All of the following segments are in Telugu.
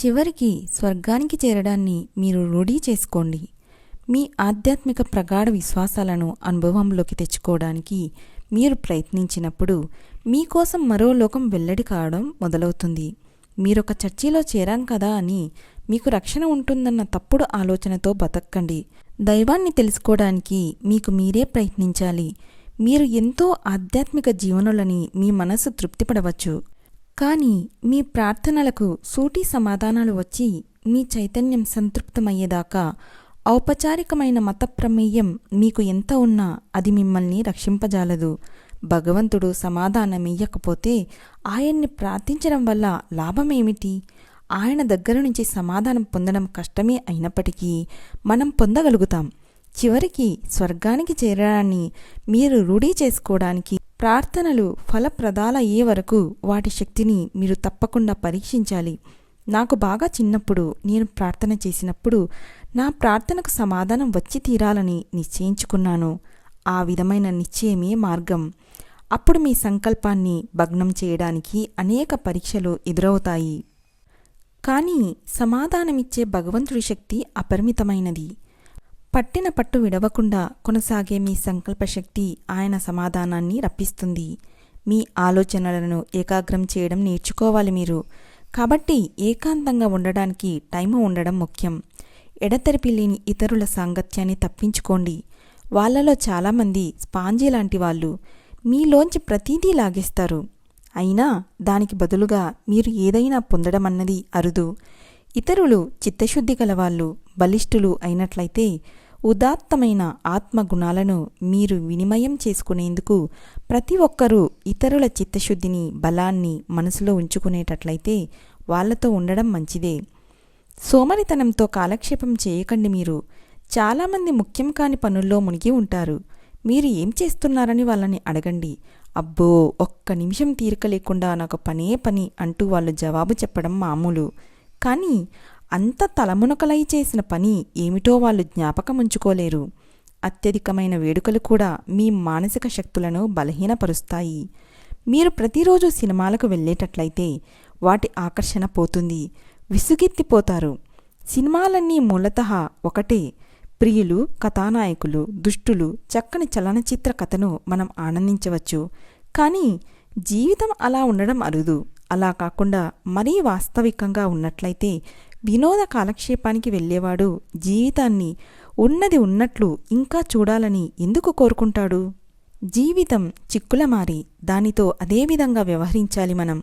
చివరికి స్వర్గానికి చేరడాన్ని మీరు రూఢీ చేసుకోండి. మీ ఆధ్యాత్మిక ప్రగాఢ విశ్వాసాలను అనుభవంలోకి తెచ్చుకోవడానికి మీరు ప్రయత్నించినప్పుడు మీకోసం మరో లోకం వెల్లడి కావడం మొదలవుతుంది. మీరొక చర్చిలో చేరాం కదా అని మీకు రక్షణ ఉంటుందన్న తప్పుడు ఆలోచనతో బతక్కండి దైవాన్ని తెలుసుకోవడానికి మీకు మీరే ప్రయత్నించాలి. మీరు ఎంతో ఆధ్యాత్మిక జీవనులని మీ మనసు తృప్తిపడవచ్చు. కానీ మీ ప్రార్థనలకు సూటి సమాధానాలు వచ్చి మీ చైతన్యం సంతృప్తమయ్యేదాకా ఔపచారికమైన మత ప్రమేయం మీకు ఎంత ఉన్నా అది మిమ్మల్ని రక్షింపజాలదు. భగవంతుడు సమాధానమియ్యకపోతే ఆయన్ని ప్రార్థించడం వల్ల లాభమేమిటి? ఆయన దగ్గర నుంచి సమాధానం పొందడం కష్టమే అయినప్పటికీ మనం పొందగలుగుతాం. చివరికి స్వర్గానికి చేరడాన్ని మీరు రూఢీ చేసుకోవడానికి ప్రార్థనలు ఫలప్రదాలయ్యే వరకు వాటి శక్తిని మీరు తప్పకుండా పరీక్షించాలి. నాకు బాగా చిన్నప్పుడు నేను ప్రార్థన చేసినప్పుడు నా ప్రార్థనకు సమాధానం వచ్చి తీరాలని నిశ్చయించుకున్నాను. ఆ విధమైన నిశ్చయమే మార్గం. అప్పుడు మీ సంకల్పాన్ని భగ్నం చేయడానికి అనేక పరీక్షలు ఎదురవుతాయి. కానీ సమాధానమిచ్చే భగవంతుడి శక్తి అపరిమితమైనది. పట్టిన పట్టు విడవకుండా కొనసాగే మీ సంకల్పశక్తి ఆయన సమాధానాన్ని రప్పిస్తుంది. మీ ఆలోచనలను ఏకాగ్రం చేయడం నేర్చుకోవాలి మీరు. కాబట్టి ఏకాంతంగా ఉండడానికి టైం ఉండడం ముఖ్యం. ఎడతెరిపి లేని ఇతరుల సాంగత్యాన్ని తప్పించుకోండి. వాళ్ళలో చాలామంది స్పాంజీ లాంటి వాళ్ళు మీలోంచి ప్రతీదీ లాగేస్తారు. అయినా దానికి బదులుగా మీరు ఏదైనా పొందడం అన్నది అరుదు. ఇతరులు చిత్తశుద్ధి గలవాళ్ళు బలిష్ఠులు అయినట్లయితే ఉదాత్తమైన ఆత్మగుణాలను మీరు వినిమయం చేసుకునేందుకు ప్రతి ఒక్కరూ ఇతరుల చిత్తశుద్ధిని బలాన్ని మనసులో ఉంచుకునేటట్లయితే వాళ్ళతో ఉండడం మంచిదే. సోమరితనంతో కాలక్షేపం చేయకండి మీరు. చాలామంది ముఖ్యం కాని పనుల్లో మునిగి ఉంటారు. మీరు ఏం చేస్తున్నారని వాళ్ళని అడగండి. అబ్బో ఒక్క నిమిషం తీరిక లేకుండా నాకు పనే పని అంటూ వాళ్ళు జవాబు చెప్పడం మామూలు. కానీ అంత తలమునకలై చేసిన పని ఏమిటో వాళ్ళు జ్ఞాపకం ఉంచుకోలేరు అత్యధికమైన వేడుకలు కూడా మీ మానసిక శక్తులను బలహీనపరుస్తాయి. మీరు ప్రతిరోజు సినిమాలకు వెళ్ళేటట్లయితే వాటి ఆకర్షణ పోతుంది విసుగెత్తిపోతారు. సినిమాలన్నీ మూలతః ఒకటే ప్రియులు కథానాయకులు దుష్టులు చక్కని చలనచిత్ర కథను మనం ఆనందించవచ్చు. కానీ జీవితం అలా ఉండడం అరుదు. అలా కాకుండా మరీ వాస్తవికంగా ఉన్నట్లయితే వినోద కాలక్షేపానికి వెళ్ళేవాడు. జీవితాన్ని ఉన్నది ఉన్నట్లు ఇంకా చూడాలని ఎందుకు కోరుకుంటాడు? జీవితం చిక్కుల మారి దానితో అదేవిధంగా వ్యవహరించాలి మనం.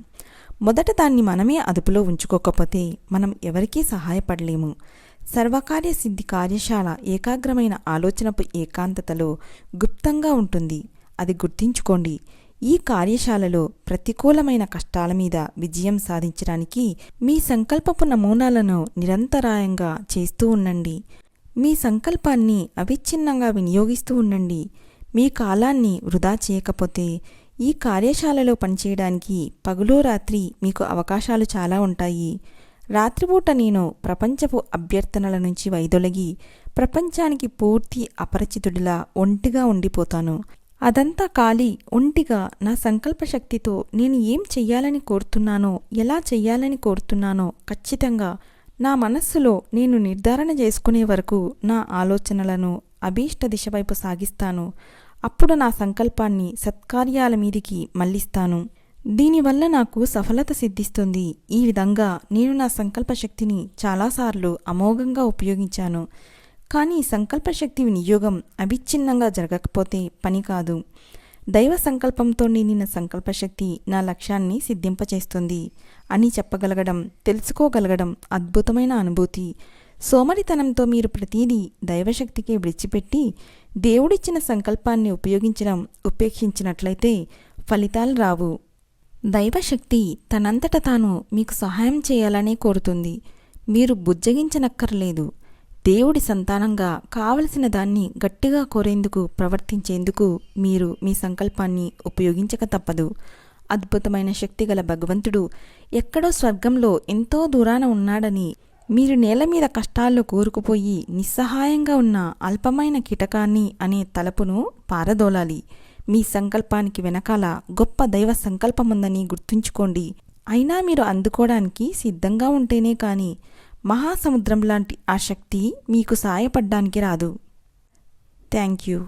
మొదట దాన్ని మనమే అదుపులో ఉంచుకోకపోతే మనం ఎవరికీ సహాయపడలేము. సర్వకార్య సిద్ధి కార్యశాల ఏకాగ్రమైన ఆలోచనపు ఏకాంతతలో గుప్తంగా ఉంటుంది. అది గుర్తించుకోండి. ఈ కార్యశాలలో ప్రతికూలమైన కష్టాల మీద విజయం సాధించడానికి మీ సంకల్పపు నమూనాలను నిరంతరాయంగా చేస్తూ ఉండండి. మీ సంకల్పాన్ని అవిచ్ఛిన్నంగా వినియోగిస్తూ ఉండండి. మీ కాలాన్ని వృధా చేయకపోతే ఈ కార్యశాలలో పనిచేయడానికి పగులు రాత్రి మీకు అవకాశాలు చాలా ఉంటాయి. రాత్రిపూట నేను ప్రపంచపు అభ్యర్థనల నుంచి వైదొలగి ప్రపంచానికి పూర్తి అపరిచితుడిలా ఒంటిగా ఉండిపోతాను. అదంతా ఖాళీ ఒంటిగా నా సంకల్ప శక్తితో నేను ఏం చెయ్యాలని కోరుతున్నానో ఎలా చెయ్యాలని కోరుతున్నానో ఖచ్చితంగా నా మనస్సులో నేను నిర్ధారణ చేసుకునే వరకు నా ఆలోచనలను అభీష్ట దిశ వైపు సాగిస్తాను. అప్పుడు నా సంకల్పాన్ని సత్కార్యాల మీదికి మళ్ళిస్తాను దీనివల్ల నాకు సఫలత సిద్ధిస్తుంది. ఈ విధంగా నేను నా సంకల్ప శక్తిని చాలాసార్లు అమోఘంగా ఉపయోగించాను. కానీ సంకల్పశక్తి వినియోగం అవిచ్ఛిన్నంగా జరగకపోతే పని కాదు. దైవ సంకల్పంతో నిండిన సంకల్పశక్తి నా లక్ష్యాన్ని సిద్ధింపచేస్తుంది అని చెప్పగలగడం తెలుసుకోగలగడం అద్భుతమైన అనుభూతి. సోమరితనంతో మీరు ప్రతీదీ దైవశక్తికి విడిచిపెట్టి దేవుడిచ్చిన సంకల్పాన్ని ఉపయోగించడం ఉపేక్షించినట్లయితే ఫలితాలు రావు. దైవశక్తి తనంతట తాను మీకు సహాయం చేయాలనే కోరుతుంది. మీరు బుజ్జగించనక్కర్లేదు. దేవుడి సంతానంగా కావలసిన దాన్ని గట్టిగా కోరేందుకు ప్రవర్తించేందుకు మీరు మీ సంకల్పాన్ని ఉపయోగించక తప్పదు. అద్భుతమైన శక్తిగల భగవంతుడు ఎక్కడో స్వర్గంలో ఎంతో దూరాన ఉన్నాడని మీరు నేల మీద కష్టాల్లో కోరుకుపోయి నిస్సహాయంగా ఉన్న అల్పమైన కీటకాన్ని అనే తలపును పారదోలాలి. మీ సంకల్పానికి వెనకాల గొప్ప దైవ సంకల్పముందని గుర్తుంచుకోండి. అయినా మీరు అందుకోవడానికి సిద్ధంగా ఉంటేనే కానీ మహాసముద్రం లాంటి ఆ శక్తి మీకు సాయపడ్డానికి రాదు. Thank you.